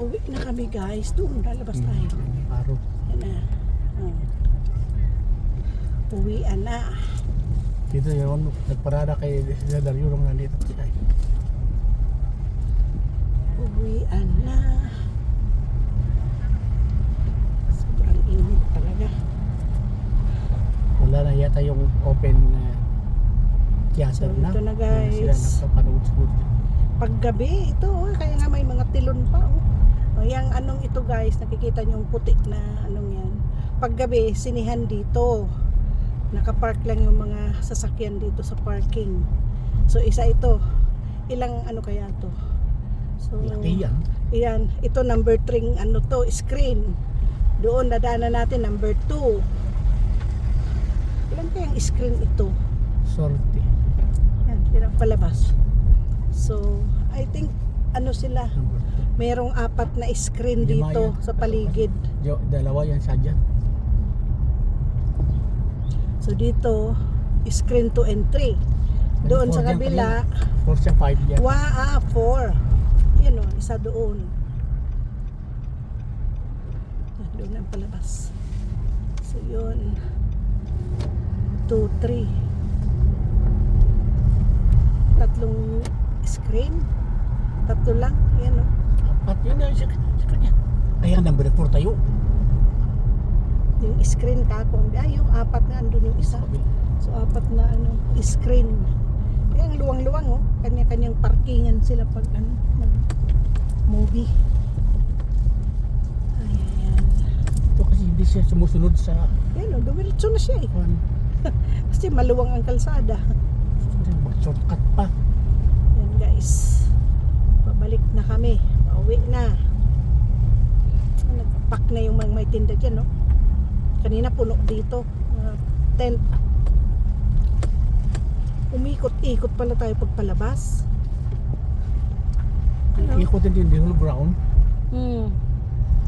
Uwi na kami guys. Doon, lalabas tayo. Paro. Yan na. Oh. Uwian na. Dito yun, nagparada kay Sila Dario nung nandito siya. Uwian na. Sobrang init talaga. Wala na yata yung open uh, theater So, na. ito na, Sila guys. nagpapanood siguro. Paggabi, ito, oh, kaya nga may mga tilon pa. Oh. O, yung anong ito guys, nakikita niyo yung puti na anong yan. Paggabi, sinihan dito. Nakapark lang yung mga sasakyan dito sa parking. So, isa ito. Ilang ano kaya to? So, Laki yan. Iyan, ito number 3 ano to, screen. Doon nadaanan natin number 2. Ilan kayang screen ito? Sorte. Yan, hirap palabas. So, I think ano sila, merong apat na screen dito yan. sa paligid. Jo, dalawa yan siya dyan. So dito, screen 2 and 3. Doon sa kabila, kanina. Four siya, five yan. wa ah, 4. Yun o, isa doon. Yan, Doon ang palabas. So yun. 2, 3. Tatlong screen. Tatlo lang. Yan o. Apat yun na siya. Sa kanya. Kaya number four tayo. Yung screen ka kung ay yung apat na andun yung isa. So apat na ano screen. Kaya ang luwang-luwang oh. Kanya-kanyang parkingan sila pag ano movie. Ayan. Ito kasi hindi siya sumusunod sa Yan oh, dumiretso na siya eh. kwan. Kasi maluwang ang kalsada. Mag-shortcut pa. Yan guys. Pabalik na kami. Pauwi na. Nagpapak na yung mga may tinda dyan no. Kanina puno dito. Mga tent. Umikot-ikot pala tayo pagpalabas. Ano? Ikot din yung whole ground. Hmm.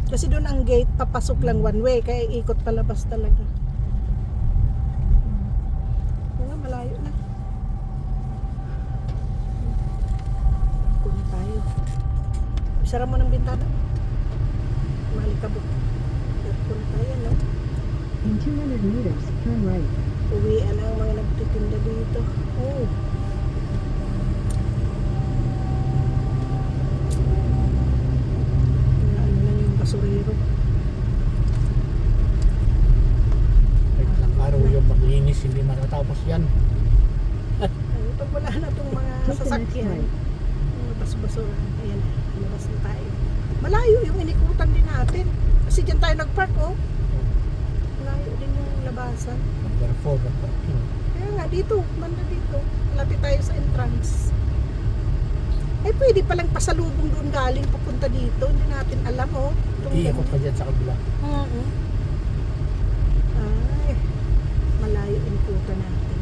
Kasi doon ang gate, papasok lang one way, kaya ikot palabas talaga. Oo nga, malayo na. Kunin tayo. Isara mo ng bintana. Malikabok. Kunin tayo, no? In 200 meters, turn right. Uwian na ang mga nagtitinda dito. Oh. Ano lang yung basurero. Kahit lang araw yung maglinis, hindi matatapos yan. Ay, pag wala na itong mga sasakyan, baso-basura, ayan, lumabas na tayo. Malayo yung inikutan din natin. Kasi dyan tayo nagpark, oh. Malayo din yung labasan. Number four. ang parking. Kaya nga, dito, banda dito. Lapit tayo sa entrance. Eh, pwede palang pasalubong doon galing papunta dito. Hindi natin alam, oh. Iikot ka dyan sa kabila. Oo. Ay, malayo inikutan natin.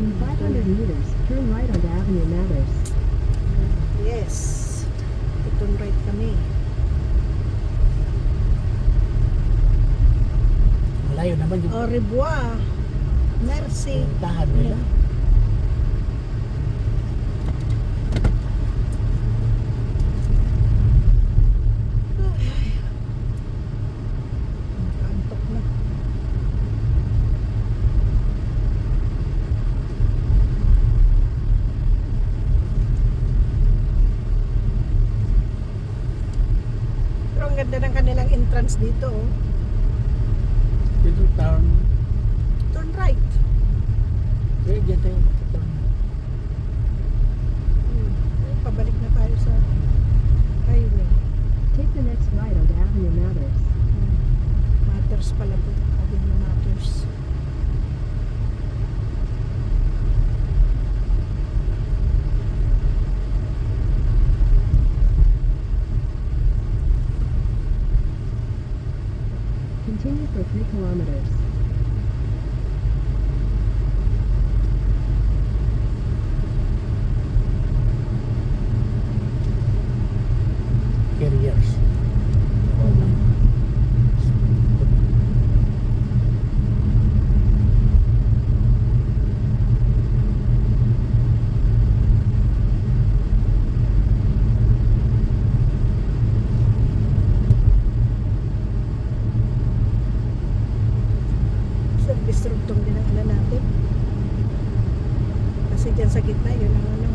In 500 meters, turn right onto Avenue Mathers. Yes. Itong right kami. Naman yung Au revoir. Merci. tahan nila. Ang ganda ng kanilang entrance dito. Oh. Dito town. Turn right. Eh, dyan tayo. Hmm. Pabalik na tayo sa highway. Take the next right onto Avenue Mathers. Hmm. Matters pala po. Sabi mo matters. Continue for 3 kilometers. sa gitna, yun ang ano.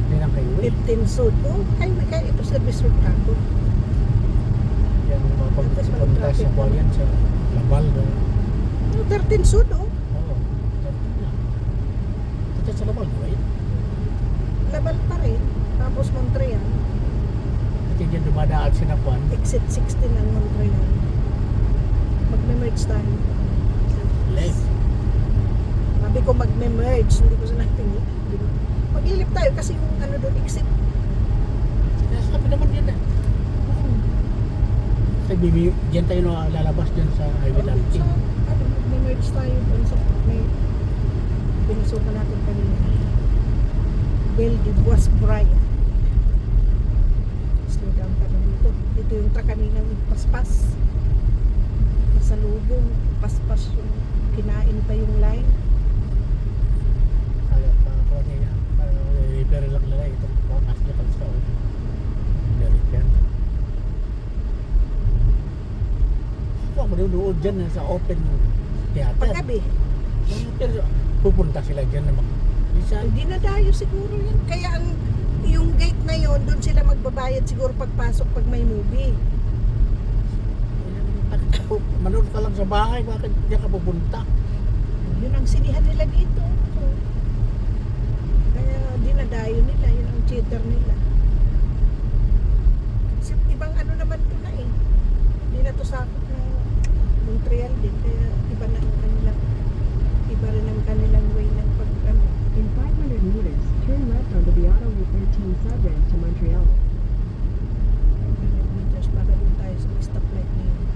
Hindi lang kayo eh. 15 sud. Oo, oh, kay may kaya ito sa resort ako. Yan, mapagpunta sa Boyan sa Labal. No, 13 sud, oh. Oo, 13 lang. Ito sa Labal, ba yun? Pa rin. Tapos Montreal. Ito yung dumadaan sa Napuan. Exit 16 ang Montreal. Mag-merge tayo. Sabi ko magme-merge. Hindi ko sinabi. Maglilip tayo kasi yung ano doon, exit. Sabi naman yan eh. Kasi bibi, dyan tayo na lalabas dyan sa Highway Sa, 13. ano, magme-merge tayo doon sa may pinasukan natin kanina. Belle de Bois Brian. Slow down ka na dito. Dito yung truck kaninang paspas. Pasalubong. Paspas yung kinain pa yung line. Kaya pa ako niya. Repair lang nila itong pakas niya pag sa oil. Repair. Manunood dyan sa open theater. Paggabi. Pero pupunta sila dyan na mag... Isa, Hindi na dayo siguro yan. Kaya ang yung gate na yon doon sila magbabayad siguro pagpasok pag may movie. manood ka lang sa bahay, bakit diyan ka pupunta? Yun ang sinihan nila dito. Kaya dinadayo nila, yun ang cheater nila. Kasi ibang ano naman to na eh. Hindi na to sakot na Montreal din. Kaya iba na ang kanilang, iba rin ang kanilang way ng pag ano. In 500 meters, turn left onto the Autoroute 13 subramp to Montreal. 500 meters para doon tayo sa stoplight na yun.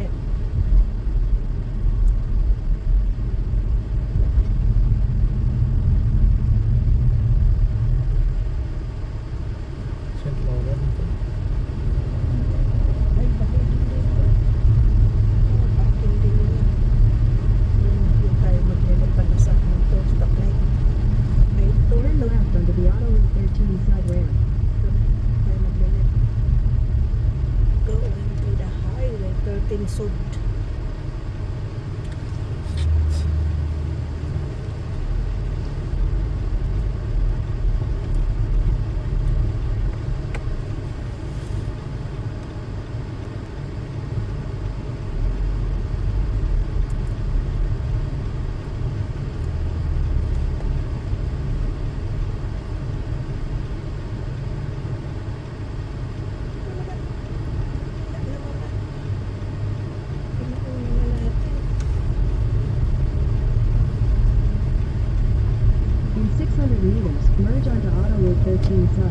Left. St. Laurent. Ay, bakit hindi ko? Oh, parking din yun. Yun, yun tayo maglilip pala sa ito, stoplight. Ay, ito, Turn ito. left onto the Autoroute 13 subramp. Tayo maglilip. Going to the highway, 13 Sud. Ano naman? Ano naman? Pinuuna na natin. In